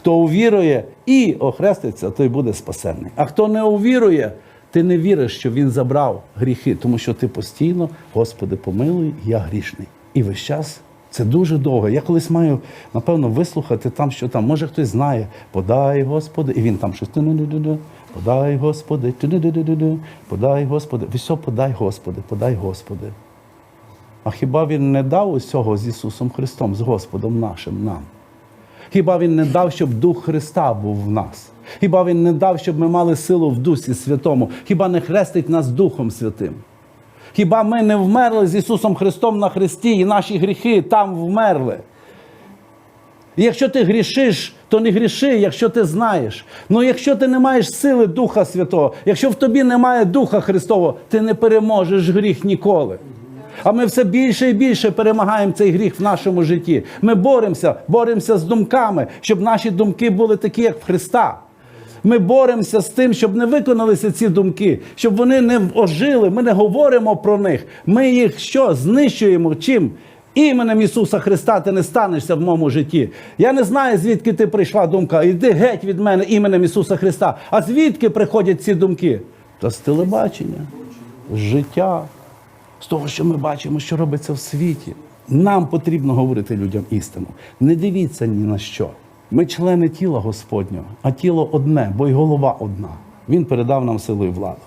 Хто увірує і охреститься, той буде спасенний. А хто не увірує, ти не віриш, що він забрав гріхи, тому що ти постійно, Господи, помилуй, я грішний. І весь час це дуже довго. Я колись маю, напевно, вислухати там, що там. Може хтось знає, подай, Господи, і він там щось. Подай, Господи, подай, Господи. Все, подай, Господи, подай, Господи. А хіба він не дав усього з Ісусом Христом, з Господом нашим нам? Хіба Він не дав, щоб Дух Христа був в нас? Хіба Він не дав, щоб ми мали силу в Дусі Святому? Хіба не хрестить нас Духом Святим? Хіба ми не вмерли з Ісусом Христом на Христі, і наші гріхи там вмерли? Якщо ти грішиш, то не гріши, якщо ти знаєш. Ну якщо ти не маєш сили Духа Святого, якщо в тобі немає Духа Христового, ти не переможеш гріх ніколи. А ми все більше і більше перемагаємо цей гріх в нашому житті. Ми боремося, боремося з думками, щоб наші думки були такі, як в Христа. Ми боремося з тим, щоб не виконалися ці думки, щоб вони не ожили. Ми не говоримо про них. Ми їх що знищуємо чим? Іменем Ісуса Христа ти не станешся в моєму житті. Я не знаю, звідки ти прийшла думка. Йди геть від мене іменем Ісуса Христа. А звідки приходять ці думки? Та з телебачення, з життя, з того, що ми бачимо, що робиться в світі. Нам потрібно говорити людям істину. Не дивіться ні на що. Ми члени тіла Господнього, а тіло одне, бо й голова одна. Він передав нам силу і владу.